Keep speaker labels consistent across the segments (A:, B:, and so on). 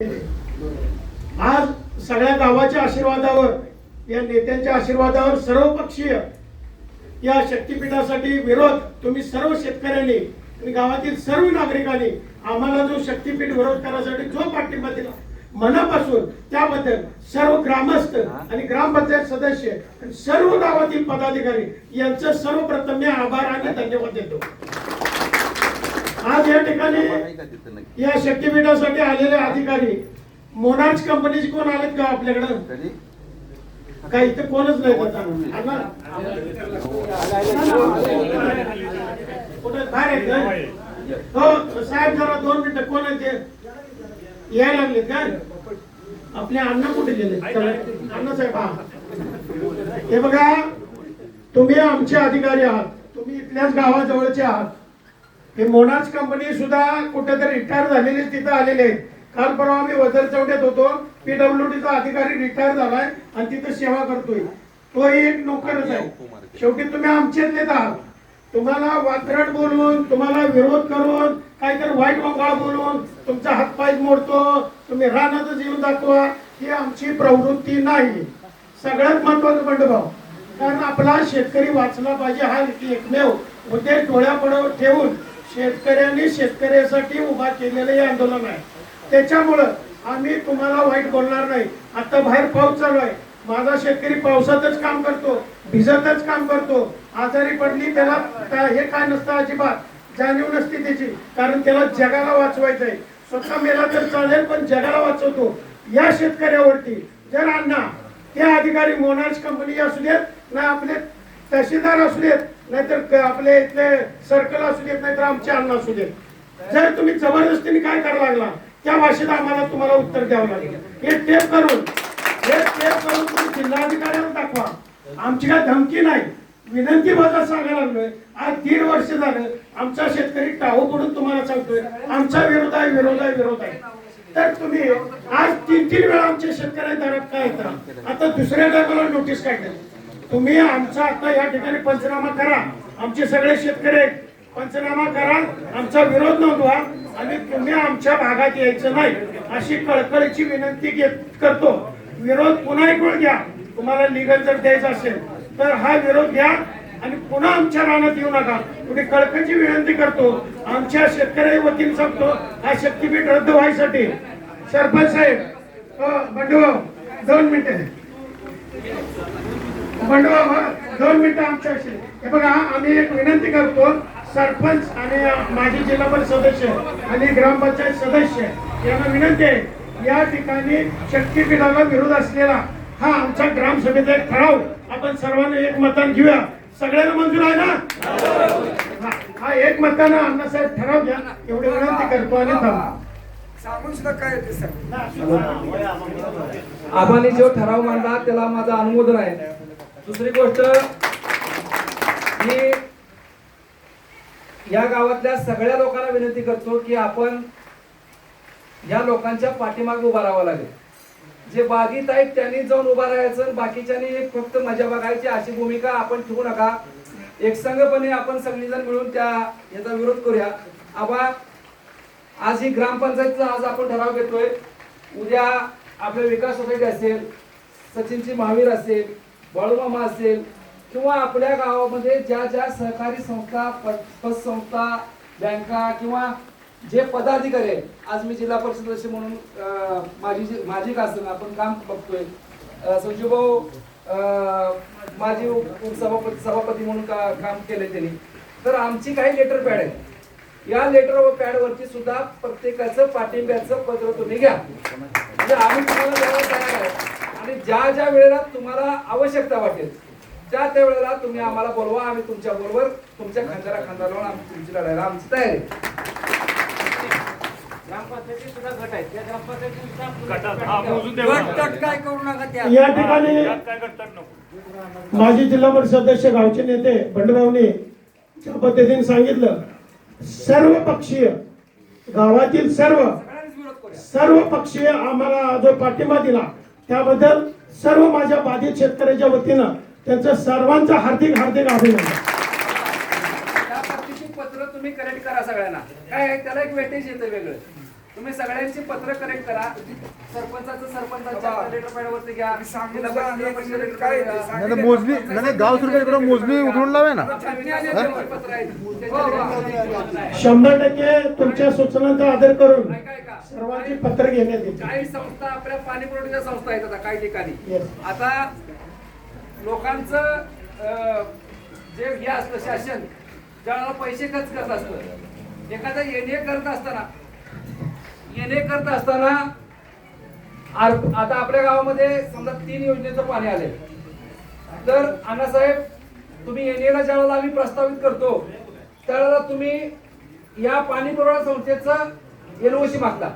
A: आज सगळ्या गावाच्या आशीर्वादावर या नेत्यांच्या आशीर्वादावर सर्वपक्षीय या शक्तीपीठासाठी विरोध तुम्ही सर्व शेतकऱ्यांनी आणि गावातील सर्व नागरिकांनी आम्हाला जो शक्तीपीठ विरोध करण्यासाठी जो पाठिंबा दिला मनापासून त्याबद्दल सर्व ग्रामस्थ आणि ग्रामपंचायत सदस्य आणि सर्व गावातील पदाधिकारी यांचं सर्वप्रथम मी आभार आणि धन्यवाद देतो. आज या ठिकाणी या शक्तीपीठासाठी आलेले अधिकारी मोनार्च कंपनीचे कोण आलेत का आपल्याकडं? काय इथे कोणच नाही आता. हो साहेब जरा दोन मिनिटं कोण आहे यायला लागलेत का? आपले अण्णा कुठे गेले? अण्णा साहेब हा. हे बघा तुम्ही आमचे अधिकारी आहात. तुम्ही इथल्याच गावाजवळचे आहात. हे मोनाज कंपनी सुद्धा कुठेतरी रिटायर झालेले तिथं आलेले आहेत. काल परवा आम्ही वजर चौट्यात होतो. पीडब्ल्यूडीचा अधिकारी रिटायर झालाय आणि तिथं सेवा करतोय. तोही एक नोकरच आहे. शेवटी तुम्ही आमचेच आहात. तुम्हाला वात्रट बोलून तुम्हाला विरोध करून काहीतरी वाईट वंगाळ बोलून तुमचा हातपाय मोडतो तुम्ही रानातच येऊन दाखवा ही आमची प्रवृत्ती नाही. सगळ्यात महत्वाचं बंडभाव कारण आपला शेतकरी वाचला पाहिजे हा एकमेव उद्देश डोळ्यापुढे ठेवून शेतकऱ्यांनी शेतकऱ्यासाठी उभा केलेलं हे आंदोलन आहे. त्याच्यामुळं आम्ही तुम्हाला वाईट बोलणार नाही. आता बाहेर पाऊस चालू आहे. माझा शेतकरी पावसातच काम करतो भिजतच काम करतो. आजारी पडली त्याला हे काय नसतं अजिबात. जाणीव नसते त्याची. कारण त्याला जगाला वाचवायचं आहे. स्वतः मेला तर चालेल पण जगाला वाचवतो. या शेतकऱ्यावरती जर अण्णा त्या अधिकारी मोनार्स कंपनी असू देत ना आपले तहसीलदार असू देत नाहीतर आपले इथले सर्कल असू देत नाहीतर आमचे अन्न असू देत. जर तुम्ही जबरदस्तीने काय करायला लागला त्या भाषेत आम्हाला तुम्हाला उत्तर द्यावं लागेल. हे टेप करून हे टेप करून तुम्ही जिल्हाधिकाऱ्याला दाखवा. आमची काय धमकी नाही. विनंती माझा सांगायला लागलोय. आज दीड वर्ष झालं आमचा शेतकरी टाहो पडून तुम्हाला सांगतोय आमचा विरोध आहे विरोध आहे विरोध आहे. तर तुम्ही आज तीन तीन वेळा आमच्या शेतकऱ्या दारात काय येतात आता दुसऱ्या टायमाला नोटीस काढली. तुम्ही आमचा आता या ठिकाणी पंचनामा करा. आमचे सगळे शेतकरी आहेत. पंचनामा करा. आमचा विरोध नोंदवा. आणि तुम्ही आमच्या भागात यायचं नाही अशी कळकळीची विनंती घेत करतो. विरोध पुन्हा एक घ्या. तुम्हाला लिगल जर द्यायचा असेल तर हा विरोध घ्या. आणि पुन्हा आमच्या रानात येऊ नका. तुम्ही कळकळीची विनंती करतो. आमच्या शेतकऱ्या वतीने सांगतो हा शक्तीपीठ रद्द व्हायसाठी. सरपंच साहेब बंडू दोन मिनिटे बंडवा दोन मिनिटं आमच्याशी हे बघा आम्ही एक विनंती करतो सरपंच आणि माजी जिल्हा परिषद सदस्य आणि ग्रामपंचायत सदस्य यांना विनंती आहे या ठिकाणी शक्तीपीठाला विरोध असलेला हा आमचा ग्रामसभेचा एक ठराव. आपण सर्वांनी एक मतान घेऊया. सगळ्यांना मंजूर आहे ना? हा, एक मतानं अण्णासाहेब ठराव घ्या एवढी विनंती करतो आणि थांबा.
B: आबांनी जो ठराव मांडला त्याला माझं अनुमोदन आहे. दुसरी गोष्ट मी या गावातल्या सगळ्या लोकांना विनंती करतो की आपण या लोकांच्या पाठीमागे उभा राहावं लागेल. जे बाधित आहेत त्यांनी जाऊन उभा राहायचं बाकीच्यानी बाकीच्यांनी फक्त मजा बघायची अशी भूमिका आपण ठेवू नका. एकसंघपणे आपण सगळीजण मिळून त्या याचा विरोध करूया. आबा आज ही ग्रामपंचायतचा आज आपण ठराव घेतोय. उद्या आपल्या विकास सोसायटी असेल सचिनची महावीर असेल बाळूमामा असेल किंवा आपल्या गावामध्ये ज्या ज्या सहकारी संस्था पतसंस्था बँका किंवा जे पदाधिकारी आहेत आज मी जिल्हा परिषद सदस्य म्हणून माझी जी- माझी कासन आपण काम बघतोय. अं, संजूभाऊ माझी उप- सभापती सभापती म्हणून का काम केले त्यांनी. तर आमची काही लेटर पॅड आहे या लेटर व पॅडवरती सुद्धा प्रत्येकाचं पाठिंब्याचं पत्र तुम्ही घ्या. म्हणजे आम्ही तुम्हाला तयार आहे. आणि ज्या ज्या वेळेला तुम्हाला आवश्यकता वाटेल त्या त्या वेळेला तुम्ही आम्हाला बोलवा आम्ही तुमच्या बरोबर तुमच्या खांद्याला खांदा लावून आम्ही तुमची लढायला आमची तयारी
C: हा
A: या ठिकाणी माजी जिल्हा परिषद सदस्य गावचे नेते बंडभाऊने ज्या पद्धतीने सांगितलं सर्व पक्षीय गावातील सर्व सर्व पक्षीय आम्हाला जो पाठिंबा दिला त्याबद्दल सर्व माझ्या बाधित शेतकऱ्याच्या वतीनं त्यांचं सर्वांचं हार्दिक हार्दिक अभिनंदन.
B: त्या पत्र तुम्ही कलेक्ट करा सगळ्यांना. काय आहे, त्याला एक वेटेज येतं वेगळं. तुम्ही सगळ्यांची पत्र करेक्ट करा सरपंचाचं सरपंचाच्या
D: बाबा.
B: लेटर पॅडवरती घ्या
D: आणि सांगून
B: जिल्हा
D: जा,
B: परिषदेला
D: आणि
B: परिषदेला letter
D: काय
B: पॅड
D: ते
B: घ्या.
D: सांग-
E: नाही मोजणी नाही गाव मोजणी उघडून लावे ना
B: आहे. त्याच्यावर-
A: शंभर टक्के तुमच्या सूचनांचा आदर करून. सर्वांची पत्र घेण्यात येते
B: काही संस्था आपल्या पाणी पुरवठ्याच्या संस्था आहेत आता काही ठिकाणी. आता लोकांचं अं, जे हे असतं शासन ज्यावेळेला पैसे खर्च करत असतं एखादा येणे करत असताना येणे करत असताना आता आपल्या गावामध्ये समजा तीन योजनेचं पाणी आले तर अण्णासाहेब तुम्ही येणेला ज्यावेळेला आम्ही प्रस्तावित करतो त्यावेळेला तुम्ही या पाणी पुरवठा संस्थेचं एनओसी मागता.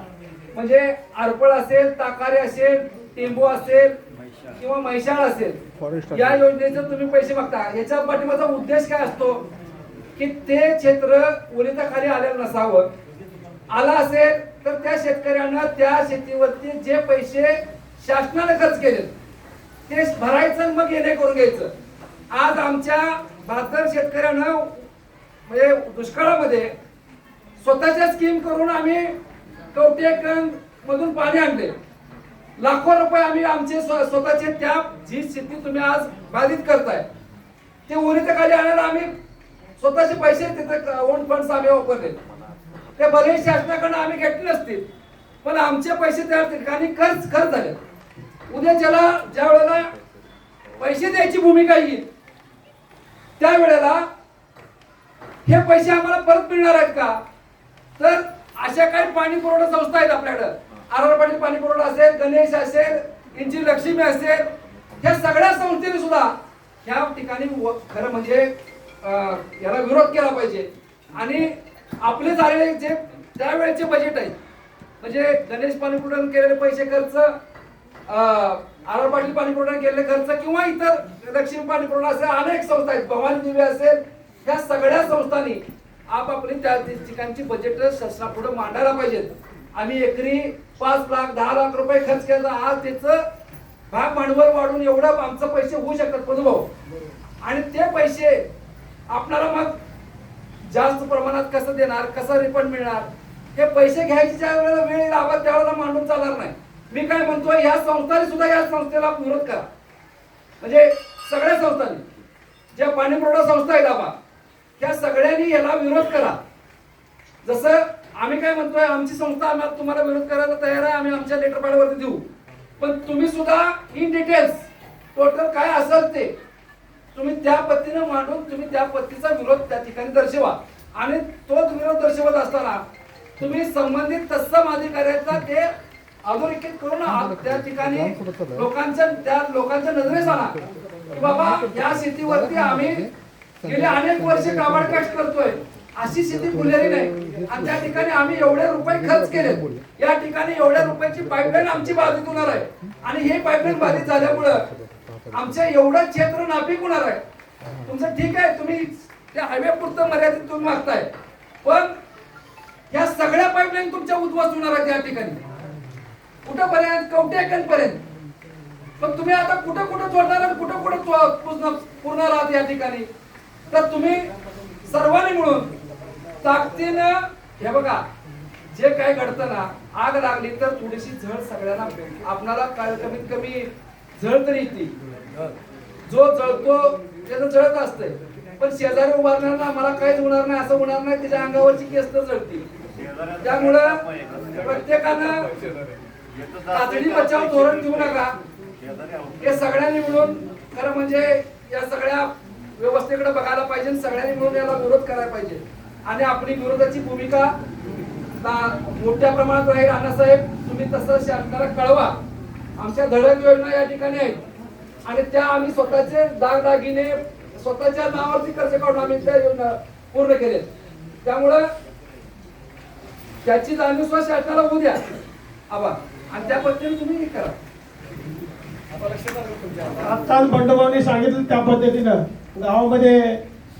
B: म्हणजे आरपळ असेल ताकारे असेल टेंबू असेल किंवा
E: Forest
B: असेल या योजनेचं तुम्ही पैसे मागता. याच्या पाठीमागचा उद्देश काय असतो? की ते क्षेत्र ओलिताखाली आलेलं नसावं. आला असेल तर त्या शेतकऱ्यांना त्या शेतीवरती जे पैसे शासनाने खर्च केले ते भरायचं मग येणे करून घ्यायचं. आज आमच्या बहात्तर शेतकऱ्यानं म्हणजे दुष्काळामध्ये स्वतःच्या स्कीम करून आम्ही कवटेकन मधून पाणी आणले. लाखो रुपये आम्ही आमचे स्व- स्वतःचे त्या जी शेती तुम्ही आज बाधित करताय. ते ओरिते खाली आणायला आम्ही स्वतःचे पैसे तिथे ओन फंड्स आम्ही वापरले. ते भले शासनाकडनं आम्ही घेतले नसतील पण आमचे पैसे त्या ठिकाणी खर्च खर्च झाले. उद्या ज्याला ज्या वेळेला पैसे द्यायची भूमिका येईल त्यावेळेला हे पैसे आम्हाला परत मिळणार आहेत का? तर अशा काही पाणी पुरवठा संस्था आहेत आपल्याकडं. आर पाटील पाणी पुरवठा असेल गणेश असेल इंची लक्ष्मी असेल ह्या सगळ्या संस्थेने सुद्धा ह्या ठिकाणी खरं म्हणजे याला विरोध केला पाहिजे. आणि आपले झालेले जे त्यावेळेचे बजेट आहे. म्हणजे गणेश पाणी केलेले पैसे खर्च आर पाटील पाणी केलेले खर्च किंवा इतर लक्ष्मी पाणीपुरण असे अनेक संस्था आहेत. भवानी दिवे असेल ह्या सगळ्या संस्थांनी आपापली त्या ठिकाणची बजेट शासनापुढे मांडायला पाहिजेत. आम्ही एकरी पाच लाख दहा लाख रुपये खर्च केला आज त्याचं भाग भांडवल वाढून एवढं आमचं पैसे होऊ शकतात पदभाऊ आणि ते पैसे आपल्याला मग जास्त प्रमाणात कसं देणार कसं रिफंड मिळणार? हे पैसे घ्यायची ज्या वेळेला वेळ येईल त्यावेळेला मांडून चालणार नाही. मी काय म्हणतोय ह्या संस्थांनी सुद्धा या संस्थेला विरोध करा. म्हणजे सगळ्या संस्थांनी ज्या पाणी पुरवठा संस्था आहेत आबा त्या सगळ्यांनी याला विरोध करा. जसं आम्ही काय म्हणतोय आमची संस्था आम्हाला तुम्हाला विरोध करायला तयार आहे आम्ही आमच्या लेटर पॅडवरती देऊ. पण तुम्ही सुद्धा इन डिटेल्स टोटल काय असेल ते तुम्ही त्या पद्धतीनं मांडून तुम्ही त्या पद्धतीचा विरोध त्या ठिकाणी दर्शवा. आणि तोच विरोध दर्शवत असताना तुम्ही संबंधित तत्सम अधिकाऱ्याचा ते अधोरेखित करून त्या ठिकाणी लोकांच्या त्या लोकांच्या नजरेस आणा की बाबा या शेतीवरती आम्ही गेले अनेक वर्ष काबाड कष्ट करतोय. अशी शेती फुलेली नाही. आणि त्या ठिकाणी आम्ही एवढे रुपये खर्च केले या ठिकाणी एवढ्या रुपयाची पाईपलाईन आमची बाधित होणार आहे आणि हे पाईपलाईन बाधित झाल्यामुळं आमच्या एवढं क्षेत्र नापिक होणार आहे. तुमचं ठीक आहे तुम्ही त्या हायवे पुरतं मर्यादित तुम्ही मागताय. पण या सगळ्या पाईपलाईन तुमच्या उद्ध्वस्त होणार आहेत या ठिकाणी. कुठंपर्यंत कवटेकन पण तुम्ही आता कुठं कुठं जोडणार आणि कुठं कुठं पूर्ण- पुरणार आहात या ठिकाणी? तर तुम्ही सर्वांनी मिळून ताकदीनं हे बघा जे काय घडतं ना आग लागली तर थोडीशी झळ सगळ्यांना आपणाला काय कमीत कमी झळ तरी येते जो जळतो त्याचं जळत असतंय. पण शेजारी उभारणार आम्हाला काहीच होणार नाही असं होणार नाही त्याच्या अंगावरची केस तर जळतील त्यामुळं प्रत्येकानं तातडी बचाव धोरण देऊ नका. हे सगळ्यांनी मिळून खरं म्हणजे या सगळ्या व्यवस्थेकडे बघायला पाहिजे सगळ्यांनी मिळून याला विरोध करायला पाहिजे. आणि आपली विरोधाची भूमिका मोठ्या प्रमाणात राहील. अण्णासाहेब तुम्ही तसं शासनाला कळवा. आमच्या धडक योजना या ठिकाणी आहेत. आणि त्या आम्ही स्वतःचे दागदागिने स्वतःच्या नावावरती कर्ज काढून आम्ही त्या योजना पूर्ण केलेत. त्यामुळं त्याची जाणीव सुद्धा शासनाला होऊ द्या. आबा आणि त्या पद्धतीने तुम्ही हे करा.
A: आत्ताच बंडभावने सांगितलं त्या पद्धतीनं. गावामध्ये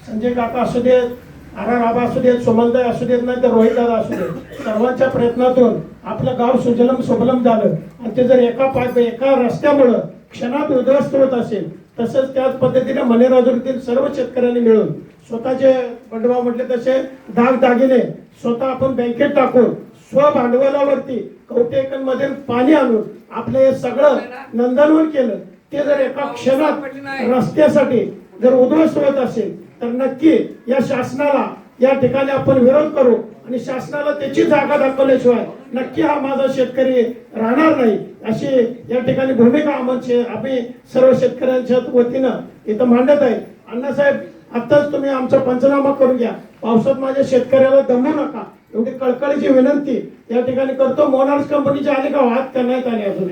A: संजय काका असू देत आर आबा असू देत सुमनताई असू देत नाही तर रोहित दादा असू देत. सर्वांच्या प्रयत्नातून आपलं गाव सुजलम सुबलम झालं. आणि ते जर एका पाय एका रस्त्यामुळं क्षणात उद्ध्वस्त होत असेल तसंच त्याच पद्धतीने मनेराजुरीतील सर्व शेतकऱ्यांनी मिळून स्वतःचे बंडभाव म्हटले तसे दाग दागिने स्वतः आपण बँकेत टाकून स्वभांडवलावरती कवटेकनमध्ये पाणी आणून आपलं हे सगळं नंदनवन केलं ते जर एका क्षणात रस्त्यासाठी जर उद्ध्वस्त होत असेल तर नक्की या शासनाला या ठिकाणी आपण विरोध करू आणि शासनाला त्याची जागा दाखवल्याशिवाय नक्की हा माझा शेतकरी राहणार नाही अशी या ठिकाणी भूमिका आमची आम्ही सर्व शेतकऱ्यांच्या वतीनं इथं मांडत आहे. अण्णासाहेब आताच तुम्ही आमचा पंचनामा करून घ्या. पावसात माझ्या शेतकऱ्याला दमू नका. एवढी कळकळीची विनंती या ठिकाणी करतो. मोनार्स कंपनीचे आले का वाद करण्यात आले अजून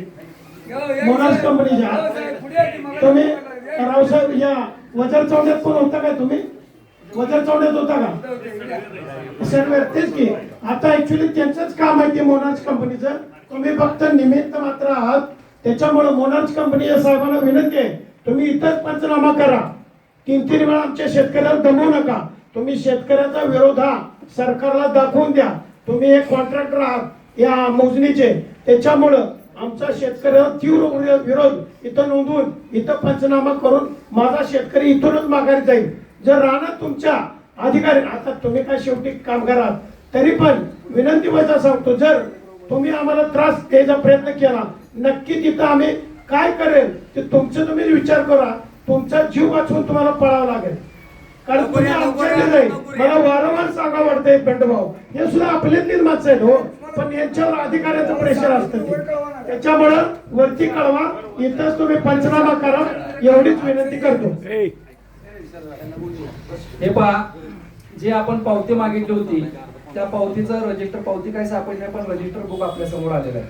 A: मोनार्स कंपनीचे तुम्ही रावसाहेब या वजर चौड्यात पण होता काय तुम्ही? वजर चौड्यात होता का? सर्व तेच की. आता ऍक्च्युली त्यांचंच काम आहे ते मोनार्स कंपनीचं तुम्ही फक्त निमित्त मात्र आहात. त्याच्यामुळे मोनार्स कंपनी या साहेबांना विनंती आहे तुम्ही इथंच पंचनामा करा. तीन तीन वेळा आमच्या शेतकऱ्याला दमवू नका. तुम्ही शेतकऱ्याचा विरोध हा सरकारला दाखवून द्या. तुम्ही एक कॉन्ट्रॅक्टर आहात या मोजणीचे. त्याच्यामुळं आमचा शेतकऱ्याला तीव्र विरोध इथं नोंदवून इथं पंचनामा करून माझा शेतकरी इथूनच माघारी जाईल. जर राहणार तुमच्या अधिकारी आता तुम्ही काय शेवटी कामगार आहात तरी पण विनंती वजा सांगतो जर तुम्ही आम्हाला त्रास द्यायचा प्रयत्न केला नक्की तिथं आम्ही काय करेल ते तुमचं तुम्ही विचार करा तुमचा जीव वाचवून तुम्हाला पळावं लागेल. कारण तुम्ही आमच्याकडे नाही मला वारंवार सांगा वाटतंय बंडभाऊ. हे सुद्धा आपल्यातलीच माणसं आहेत हो. पण यांच्यावर अधिकाऱ्याचं प्रेशर असतं. त्याच्यामुळं वरती कळवा इथंच तुम्ही पंचनामा करा एवढीच विनंती करतो.
B: हे पहा जे आपण पावती मागितली होती त्या पावतीचं रजिस्टर पावती काय सापडली नाही पण रजिस्टर बुक आपल्यासमोर आलेलं आहे.